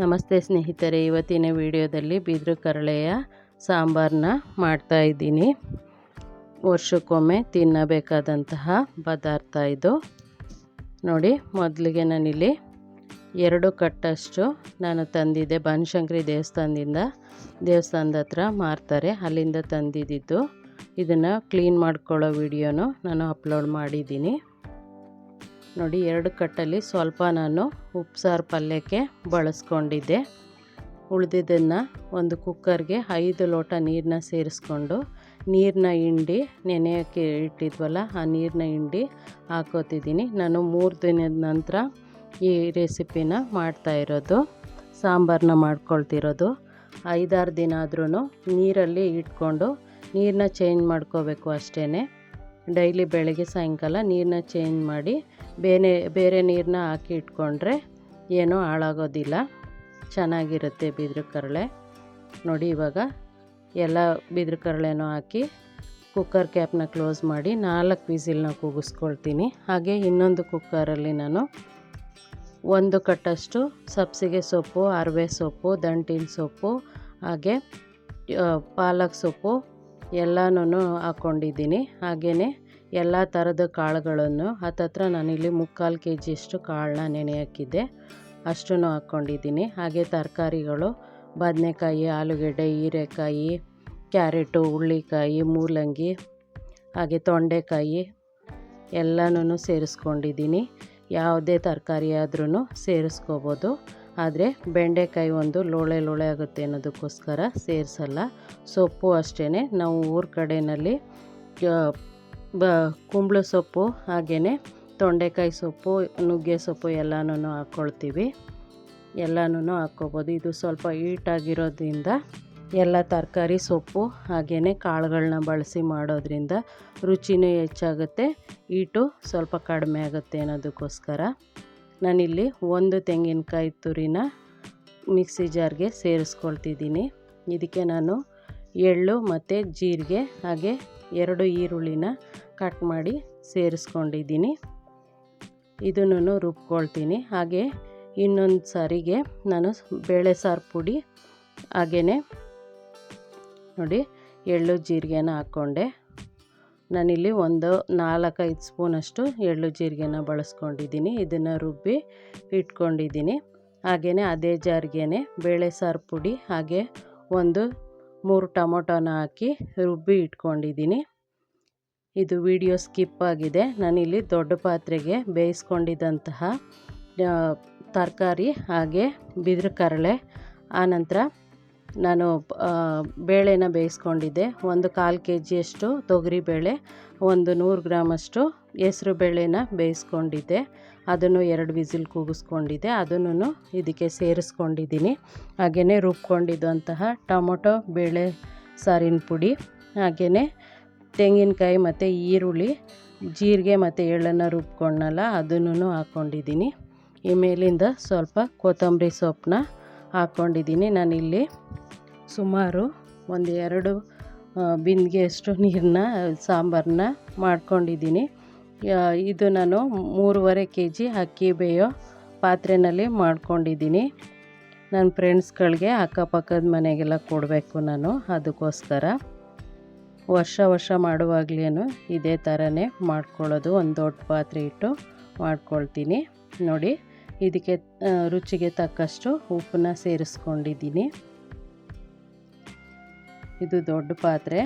ನಮಸ್ತೆ ಸ್ನೇಹಿತರೆ, ಇವತ್ತಿನ ವಿಡಿಯೋದಲ್ಲಿ ಬಿದಿರು ಕರಳೆಯ ಸಾಂಬಾರನ್ನ ಮಾಡ್ತಾಯಿದ್ದೀನಿ ವರ್ಷಕ್ಕೊಮ್ಮೆ ತಿನ್ನಬೇಕಾದಂತಹ ಪದಾರ್ಥ ಇದು. ನೋಡಿ, ಮೊದಲಿಗೆ ನಾನಿಲ್ಲಿ ಎರಡು ಕಟ್ಟಷ್ಟು ನಾನು ತಂದಿದ್ದೆ. ಬನಶಂಕರಿ ದೇವಸ್ಥಾನದಿಂದ ದೇವಸ್ಥಾನದ ಹತ್ರ ಮಾರ್ತಾರೆ. ಅಲ್ಲಿಂದ ತಂದಿದ್ದು. ಇದನ್ನು ಕ್ಲೀನ್ ಮಾಡ್ಕೊಳ್ಳೋ ವಿಡಿಯೋನು ನಾನು ಅಪ್ಲೋಡ್ ಮಾಡಿದ್ದೀನಿ. ನೋಡಿ, ಎರಡು ಕಟ್ಟಲ್ಲಿ ಸ್ವಲ್ಪ ನಾನು ಉಪ್ಸಾರು ಪಲ್ಯಕ್ಕೆ ಬಳಸ್ಕೊಂಡಿದ್ದೆ. ಉಳಿದಿದ್ದನ್ನು ಒಂದು ಕುಕ್ಕರ್ಗೆ ಐದು ಲೋಟ ನೀರನ್ನ ಸೇರಿಸ್ಕೊಂಡು ನೀರನ್ನ ಹಿಂಡಿ ನೆನೆಯೋಕ್ಕೆ ಇಟ್ಟಿದ್ವಲ್ಲ, ಆ ನೀರನ್ನ ಹಿಂಡಿ ಹಾಕೋತಿದ್ದೀನಿ. ನಾನು ಮೂರು ದಿನದ ನಂತರ ಈ ರೆಸಿಪಿನ ಮಾಡ್ತಾಯಿರೋದು ಸಾಂಬಾರನ್ನ ಮಾಡ್ಕೊಳ್ತಿರೋದು. ಐದಾರು ದಿನ ಆದ್ರೂ ನೀರಲ್ಲಿ ಇಟ್ಕೊಂಡು ನೀರನ್ನ ಚೇಂಜ್ ಮಾಡ್ಕೋಬೇಕು ಅಷ್ಟೇ ಡೈಲಿ ಬೆಳಗ್ಗೆ ಸಾಯಂಕಾಲ ನೀರನ್ನ ಚೇಂಜ್ ಮಾಡಿ ಬೇರೆ ಬೇರೆ ನೀರನ್ನ ಹಾಕಿ ಇಟ್ಕೊಂಡ್ರೆ ಏನೂ ಹಾಳಾಗೋದಿಲ್ಲ. ಚೆನ್ನಾಗಿರುತ್ತೆ ಬಿದಿರು ಕರಳೆ ನೋಡಿ ಇವಾಗ ಎಲ್ಲ ಬಿದಿರು ಕರಳೆನೂ ಹಾಕಿ ಕುಕ್ಕರ್ ಕ್ಯಾಪ್ನ ಕ್ಲೋಸ್ ಮಾಡಿ ನಾಲ್ಕು ವಿಸಿಲ್ನ ಕೂಗಿಸ್ಕೊಳ್ತೀನಿ. ಹಾಗೆ ಇನ್ನೊಂದು ಕುಕ್ಕರಲ್ಲಿ ನಾನು ಒಂದು ಕಟ್ಟಷ್ಟು ಸಬ್ಸಿಗೆ ಸೊಪ್ಪು, ಅರವೆ ಸೊಪ್ಪು, ದಂಟಿನ ಸೊಪ್ಪು, ಹಾಗೆ ಪಾಲಕ್ ಸೊಪ್ಪು ಎಲ್ಲನೂ ಹಾಕ್ಕೊಂಡಿದ್ದೀನಿ ಹಾಗೆಯೇ ಎಲ್ಲ ಥರದ ಕಾಳುಗಳನ್ನು ಹತ್ತತ್ರ ನಾನಿಲ್ಲಿ ಮುಕ್ಕಾಲು ಕೆ ಜಿಯಷ್ಟು ಕಾಳನ್ನ ನೆನೆ ಹಾಕಿದ್ದೆ. ಅಷ್ಟನ್ನು ಹಾಕ್ಕೊಂಡಿದ್ದೀನಿ ಹಾಗೆ ತರಕಾರಿಗಳು, ಬದನೆಕಾಯಿ, ಆಲೂಗೆಡ್ಡೆ, ಹೀರೆಕಾಯಿ, ಕ್ಯಾರೆಟು ಹುಳ್ಳಿಕಾಯಿ ಮೂಲಂಗಿ, ಹಾಗೆ ತೊಂಡೆಕಾಯಿ ಎಲ್ಲನೂ ಸೇರಿಸ್ಕೊಂಡಿದ್ದೀನಿ. ಯಾವುದೇ ತರಕಾರಿ ಆದ್ರೂ ಸೇರಿಸ್ಕೋಬೋದು. ಆದರೆ ಬೆಂಡೆಕಾಯಿ ಒಂದು ಲೋಳೆ ಲೋಳೆ ಆಗುತ್ತೆ ಅನ್ನೋದಕ್ಕೋಸ್ಕರ ಸೇರಿಸಲ್ಲ. ಸೊಪ್ಪು ಅಷ್ಟೇ ನಾವು ಊರ ಕಡೆಯಲ್ಲಿ ಬ, ಕುಂಬಳ ಸೊಪ್ಪು ಹಾಗೆಯೇ ತೊಂಡೆಕಾಯಿ ಸೊಪ್ಪು, ನುಗ್ಗೆ ಸೊಪ್ಪು ಎಲ್ಲನೂ ಹಾಕ್ಕೊಳ್ತೀವಿ ಎಲ್ಲನೂ ಹಾಕ್ಕೋಬೋದು. ಇದು ಸ್ವಲ್ಪ ಹೀಟಾಗಿರೋದ್ರಿಂದ ಎಲ್ಲ ತರಕಾರಿ ಸೊಪ್ಪು ಹಾಗೆಯೇ ಕಾಳುಗಳನ್ನ ಬಳಸಿ ಮಾಡೋದ್ರಿಂದ ರುಚಿನೂ ಹೆಚ್ಚಾಗುತ್ತೆ. ಹೀಟು ಸ್ವಲ್ಪ ಕಡಿಮೆ ಆಗುತ್ತೆ ಅನ್ನೋದಕ್ಕೋಸ್ಕರ. ನಾನಿಲ್ಲಿ ಒಂದು ತೆಂಗಿನಕಾಯಿ ತುರಿನ ಮಿಕ್ಸಿ ಜಾರ್ಗೆ ಸೇರಿಸ್ಕೊಳ್ತಿದ್ದೀನಿ. ಇದಕ್ಕೆ ನಾನು ಎಳ್ಳು ಮತ್ತು ಜೀರಿಗೆ ಹಾಗೆ ಎರಡು ಈರುಳ್ಳಿನ ಕಟ್ ಮಾಡಿ ಸೇರಿಸ್ಕೊಂಡಿದ್ದೀನಿ. ಇದನ್ನು ರುಬ್ಕೊಳ್ತೀನಿ. ಹಾಗೆ ಇನ್ನೊಂದು ಸಾರಿಗೆ ನಾನು ಬೇಳೆ ಸಾರು ಪುಡಿ ಹಾಗೆಯೇ ನೋಡಿ ಎಳ್ಳು ಜೀರಿಗೆನ ಹಾಕ್ಕೊಂಡೆ. ನಾನಿಲ್ಲಿ ಒಂದು ನಾಲ್ಕೈದು ಸ್ಪೂನಷ್ಟು ಎಳ್ಳು ಜೀರಿಗೆನ ಬಳಸ್ಕೊಂಡಿದ್ದೀನಿ. ಇದನ್ನು ರುಬ್ಬಿ ಇಟ್ಕೊಂಡಿದ್ದೀನಿ. ಹಾಗೆಯೇ ಅದೇ ಜಾರಿಗೆ ಬೇಳೆ ಸಾರು ಪುಡಿ ಹಾಗೆ ಒಂದು ಮೂರು ಟೊಮೊಟೊನ ಹಾಕಿ ರುಬ್ಬಿ ಇಟ್ಕೊಂಡಿದ್ದೀನಿ. ಇದು ವಿಡಿಯೋ ಸ್ಕಿಪ್ ಆಗಿದೆ. ನಾನಿಲ್ಲಿ ದೊಡ್ಡ ಪಾತ್ರೆಗೆ ಬೇಯಿಸ್ಕೊಂಡಿದ್ದಂತಹ ತರಕಾರಿ ಹಾಗೆ ಬಿದಿರು ಕರಳೆ ಆನಂತರ ನಾನು ಬೇಳೆನ ಬೇಯಿಸ್ಕೊಂಡಿದ್ದೆ. ಒಂದು ಕಾಲು ಕೆ ಜಿಯಷ್ಟು ತೊಗರಿಬೇಳೆ, ಒಂದು ನೂರು ಗ್ರಾಮಷ್ಟು ಹೆಸ್ರು ಬೇಳೆನ ಬೇಯಿಸ್ಕೊಂಡಿದ್ದೆ. ಅದನ್ನು ಎರಡು ವಿಸಿಲ್ ಕೂಗಿಸ್ಕೊಂಡಿದ್ದೆ. ಅದನ್ನು ಇದಕ್ಕೆ ಸೇರಿಸ್ಕೊಂಡಿದ್ದೀನಿ. ಹಾಗೆಯೇ ರುಬ್ಕೊಂಡಿದ್ದಂತಹ ಟೊಮೊಟೊ, ಬೇಳೆ ಸಾರಿನ ಪುಡಿ ಹಾಗೆಯೇ ತೆಂಗಿನಕಾಯಿ ಮತ್ತು ಈರುಳ್ಳಿ, ಜೀರಿಗೆ ಮತ್ತು ಎಳ್ಳನ್ನು ರುಬ್ಕೊಂಡಲ್ಲ ಅದನ್ನು ಹಾಕ್ಕೊಂಡಿದ್ದೀನಿ ಈ ಮೇಲಿಂದ ಸ್ವಲ್ಪ ಕೊತ್ತಂಬರಿ ಸೊಪ್ಪನ್ನ ಹಾಕ್ಕೊಂಡಿದ್ದೀನಿ ನಾನಿಲ್ಲಿ ಸುಮಾರು ಒಂದು ಎರಡು ಬಿಂದಿಗೆಯಷ್ಟು ನೀರನ್ನ, ಸಾಂಬಾರನ್ನ ಮಾಡ್ಕೊಂಡಿದ್ದೀನಿ. ಇದು ನಾನು ಮೂರುವರೆ ಕೆ ಜಿ ಅಕ್ಕಿ ಬೇಯೋ ಪಾತ್ರೆಯಲ್ಲಿ ಮಾಡ್ಕೊಂಡಿದ್ದೀನಿ. ನನ್ನ ಫ್ರೆಂಡ್ಸ್ಗಳಿಗೆ ಅಕ್ಕಪಕ್ಕದ ಮನೆಗೆಲ್ಲ ಕೊಡಬೇಕು ನಾನು ಅದಕ್ಕೋಸ್ಕರ. ವರ್ಷ ವರ್ಷ ಮಾಡುವಾಗಲೇನು ಇದೇ ಥರನೇ ಮಾಡ್ಕೊಳ್ಳೋದು, ಒಂದು ದೊಡ್ಡ ಪಾತ್ರೆ ಇಟ್ಟು ಮಾಡ್ಕೊಳ್ತೀನಿ. ನೋಡಿ, ಇದಕ್ಕೆ ರುಚಿಗೆ ತಕ್ಕಷ್ಟು ಉಪ್ಪನ್ನ ಸೇರಿಸ್ಕೊಂಡಿದ್ದೀನಿ. ಇದು ದೊಡ್ಡ ಪಾತ್ರೆ.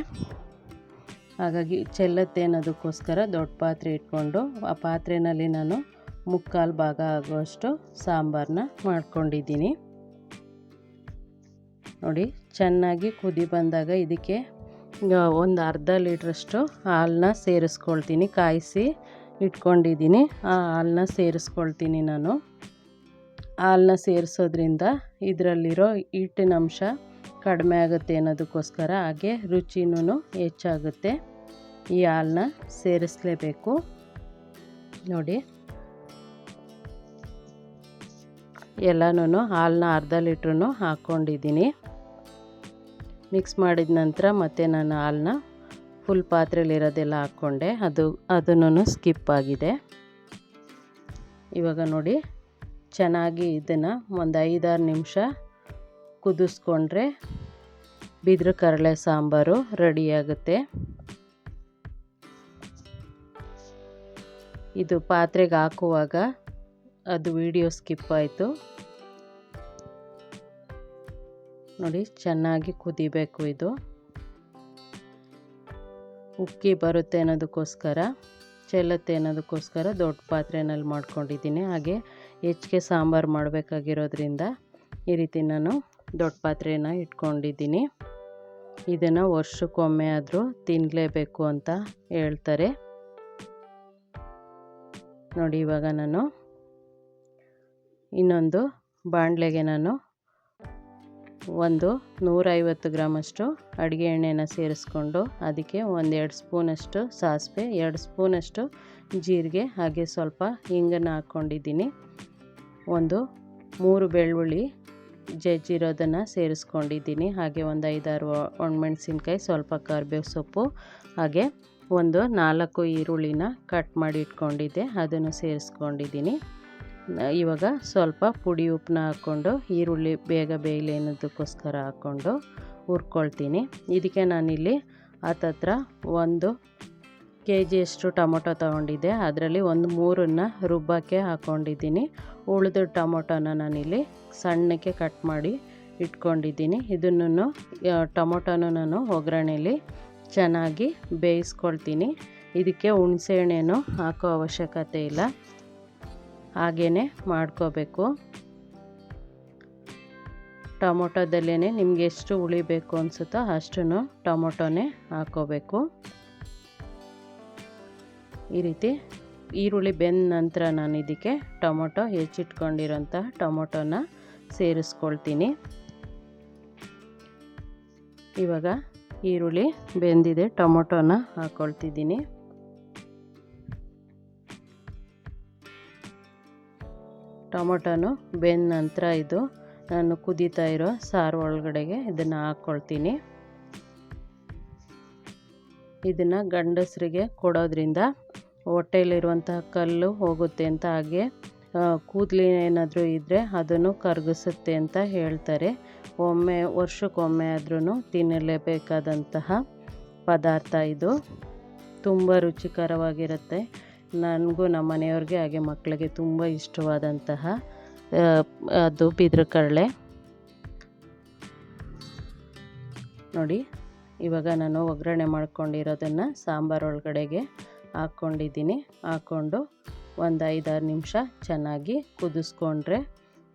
ಹಾಗಾಗಿ ಚೆಲ್ಲತ್ತೆ ಅನ್ನೋದಕ್ಕೋಸ್ಕರ ದೊಡ್ಡ ಪಾತ್ರೆ ಇಟ್ಕೊಂಡು ಆ ಪಾತ್ರೆಯಲ್ಲಿ ನಾನು ಮುಕ್ಕಾಲು ಭಾಗ ಆಗುವಷ್ಟು ಸಾಂಬಾರನ್ನ ಮಾಡ್ಕೊಂಡಿದ್ದೀನಿ. ನೋಡಿ, ಚೆನ್ನಾಗಿ ಕುದಿ ಬಂದಾಗ ಇದಕ್ಕೆ ಒಂದು ಅರ್ಧ ಲೀಟ್ರಷ್ಟು ಹಾಲನ್ನ ಸೇರಿಸ್ಕೊಳ್ತೀನಿ. ಕಾಯಿಸಿ ಇಟ್ಕೊಂಡಿದ್ದೀನಿ. ಆ ಹಾಲನ್ನ ಸೇರಿಸ್ಕೊಳ್ತೀನಿ ನಾನು. ಹಾಲನ್ನ ಸೇರಿಸೋದ್ರಿಂದ ಇದರಲ್ಲಿರೋ ಹಿಟ್ಟಿನ ಅಂಶ ಕಡಿಮೆ ಆಗುತ್ತೆ ಅನ್ನೋದಕ್ಕೋಸ್ಕರ ಹಾಗೆ ರುಚಿನೂ ಹೆಚ್ಚಾಗುತ್ತೆ. ಈ ಹಾಲನ್ನ ಸೇರಿಸಲೇಬೇಕು. ನೋಡಿ. ಎಲ್ಲನೂ ಹಾಲನ್ನ ಅರ್ಧ ಲೀಟ್ರೂ ಹಾಕ್ಕೊಂಡಿದ್ದೀನಿ. ಮಿಕ್ಸ್ ಮಾಡಿದ ನಂತರ ಮತ್ತೆ ನಾನು ಹಾಲನ್ನ ಫುಲ್ ಪಾತ್ರೆಯಲ್ಲಿರೋದೆಲ್ಲ ಹಾಕ್ಕೊಂಡೆ. ಅದು ಅದನ್ನು ಸ್ಕಿಪ್ ಆಗಿದೆ. ಇವಾಗ ನೋಡಿ, ಚೆನ್ನಾಗಿ ಇದನ್ನು ಒಂದು ಐದಾರು ನಿಮಿಷ ಕುದಿಸ್ಕೊಂಡ್ರೆ ಬಿದಿರು ಕರಳೆ ಸಾಂಬಾರು ರೆಡಿಯಾಗುತ್ತೆ ಇದು ಪಾತ್ರೆಗೆ ಹಾಕುವಾಗ ಅದು ವಿಡಿಯೋ ಸ್ಕಿಪ್ ಆಯಿತು. ನೋಡಿ, ಚೆನ್ನಾಗಿ ಕುದಿಬೇಕು ಇದು. ಉಕ್ಕಿ ಬರುತ್ತೆ ಅನ್ನೋದಕ್ಕೋಸ್ಕರ, ಚೆಲ್ಲುತ್ತೆ ಅನ್ನೋದಕ್ಕೋಸ್ಕರ ದೊಡ್ಡ ಪಾತ್ರೆನಲ್ಲಿ ಮಾಡ್ಕೊಂಡಿದ್ದೀನಿ. ಹಾಗೆ ಹೆಚ್ಚಿಗೆ ಸಾಂಬಾರು ಮಾಡಬೇಕಾಗಿರೋದ್ರಿಂದ ಈ ರೀತಿ ನಾನು ದೊಡ್ಡ ಪಾತ್ರೆನ ಇಟ್ಕೊಂಡಿದ್ದೀನಿ. ಇದನ್ನು ವರ್ಷಕ್ಕೊಮ್ಮೆ ಆದರೂ ತಿನ್ನಲೇಬೇಕು ಅಂತ ಹೇಳ್ತಾರೆ. ನೋಡಿ ಇವಾಗ ನಾನು ಇನ್ನೊಂದು ಬಾಣಲೆಗೆ ನಾನು ಒಂದು ನೂರೈವತ್ತು ಗ್ರಾಮಷ್ಟು ಅಡುಗೆ ಎಣ್ಣೆನ ಸೇರಿಸ್ಕೊಂಡು ಅದಕ್ಕೆ ಒಂದೆರಡು ಸ್ಪೂನಷ್ಟು ಸಾಸಿವೆ, ಎರಡು ಸ್ಪೂನಷ್ಟು ಜೀರಿಗೆ, ಹಾಗೆ ಸ್ವಲ್ಪ ಹಿಂಗನ್ನು ಹಾಕ್ಕೊಂಡಿದ್ದೀನಿ ಒಂದು ಮೂರು ಬೆಳ್ಳುಳ್ಳಿ ಜಜ್ಜಿರೋದನ್ನು ಸೇರಿಸ್ಕೊಂಡಿದ್ದೀನಿ. ಹಾಗೆ ಒಂದು ಐದಾರು ಒಣಮೆಣ್ಸಿನ್ಕಾಯಿ, ಸ್ವಲ್ಪ ಕರ್ಬೇವು ಸೊಪ್ಪು, ಹಾಗೆ ಒಂದು ನಾಲ್ಕು ಈರುಳ್ಳಿನ ಕಟ್ ಮಾಡಿ ಇಟ್ಕೊಂಡಿದ್ದೆ. ಅದನ್ನು ಸೇರಿಸ್ಕೊಂಡಿದ್ದೀನಿ. ಇವಾಗ ಸ್ವಲ್ಪ ಪುಡಿ ಉಪ್ಪನ್ನ ಹಾಕ್ಕೊಂಡು, ಈರುಳ್ಳಿ ಬೇಗ ಬೇಯಲಿ ಅನ್ನೋದಕ್ಕೋಸ್ಕರ ಹಾಕ್ಕೊಂಡು ಹುರ್ಕೊಳ್ತೀನಿ. ಇದಕ್ಕೆ ನಾನಿಲ್ಲಿ ಹತ್ತತ್ರ ಒಂದು ಕೆ ಜಿಯಷ್ಟು ಟೊಮೊಟೊ ತೊಗೊಂಡಿದ್ದೆ. ಅದರಲ್ಲಿ ಒಂದು ಮೂರನ್ನು ರುಬ್ಬಕ್ಕೆ ಹಾಕ್ಕೊಂಡಿದ್ದೀನಿ ಉಳಿದ ಟೊಮೊಟೊನ ನಾನಿಲ್ಲಿ ಸಣ್ಣಕ್ಕೆ ಕಟ್ ಮಾಡಿ ಇಟ್ಕೊಂಡಿದ್ದೀನಿ. ಇದನ್ನು ಟೊಮೊಟೊನ ನಾನು ಒಗ್ಗರಣೆಯಲ್ಲಿ ಚೆನ್ನಾಗಿ ಬೇಯಿಸ್ಕೊಳ್ತೀನಿ. ಇದಕ್ಕೆ ಹುಣಸೆಹಣ್ಣೇನು ಹಾಕೋ ಅವಶ್ಯಕತೆ ಇಲ್ಲ. ಹಾಗೇ ಮಾಡ್ಕೋಬೇಕು. ಟೊಮೊಟೊದಲ್ಲೇ ನಿಮಗೆ ಎಷ್ಟು ಹುಳಿ ಬೇಕು ಅನಿಸುತ್ತೋ ಅಷ್ಟು ಟೊಮೊಟೊನೇ ಹಾಕೋಬೇಕು. ಈ ರೀತಿ ಈರುಳ್ಳಿ ಬೆಂದ ನಂತರ ನಾನು ಇದಕ್ಕೆ ಟೊಮೊಟೊ ಹೆಚ್ಚಿಟ್ಕೊಂಡಿರೋಂಥ ಟೊಮೊಟೊನ ಸೇರಿಸ್ಕೊಳ್ತೀನಿ. ಇವಾಗ ಈರುಳ್ಳಿ ಬೆಂದಿದೆ, ಟೊಮೊಟೊನ ಹಾಕ್ಕೊಳ್ತಿದ್ದೀನಿ ಟೊಮೊಟೊನು ಬೆಂದ ನಂತರ ಇದು ನಾನು ಕುದೀತಾ ಇರೋ ಸಾರು ಒಳಗಡೆಗೆ ಇದನ್ನು ಹಾಕ್ಕೊಳ್ತೀನಿ ಇದನ್ನು ಗಂಡಸರಿಗೆ ಕೊಡೋದ್ರಿಂದ ಹೊಟ್ಟೆಯಲ್ಲಿರುವಂತಹ ಕಲ್ಲು ಹೋಗುತ್ತೆ ಅಂತ ಹಾಗೆ ಕೂದಲು ಏನಾದರೂ ಇದ್ದರೆ ಅದನ್ನು ಕರಗಿಸುತ್ತೆ ಅಂತ ಹೇಳ್ತಾರೆ. ಒಮ್ಮೆ, ವರ್ಷಕ್ಕೊಮ್ಮೆ ಆದ್ರೂ ತಿನ್ನಲೇಬೇಕಾದಂತಹ ಪದಾರ್ಥ ಇದು. ತುಂಬ ರುಚಿಕರವಾಗಿರುತ್ತೆ. ನನಗೂ ನಮ್ಮ ಮನೆಯವ್ರಿಗೆ ಹಾಗೆ ಮಕ್ಕಳಿಗೆ ತುಂಬ ಇಷ್ಟವಾದಂತಹ ಅದು ಬಿದ್ರು ಕಡಲೆ ನೋಡಿ, ಇವಾಗ ನಾನು ಒಗ್ಗರಣೆ ಮಾಡ್ಕೊಂಡಿರೋದನ್ನು ಸಾಂಬಾರು ಒಳಗಡೆಗೆ ಹಾಕ್ಕೊಂಡಿದ್ದೀನಿ ಹಾಕ್ಕೊಂಡು ಒಂದು ಐದಾರು ನಿಮಿಷ ಚೆನ್ನಾಗಿ ಕುದಿಸ್ಕೊಂಡ್ರೆ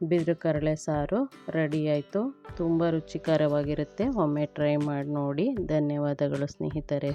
ಬಿದಿರು ಕರಳೆ ಸಾರು ರೆಡಿ ಆಯಿತು. ತುಂಬ ರುಚಿಕರವಾಗಿರುತ್ತೆ. ಒಮ್ಮೆ ಟ್ರೈ ಮಾಡಿ ನೋಡಿ. ಧನ್ಯವಾದಗಳು ಸ್ನೇಹಿತರೆ.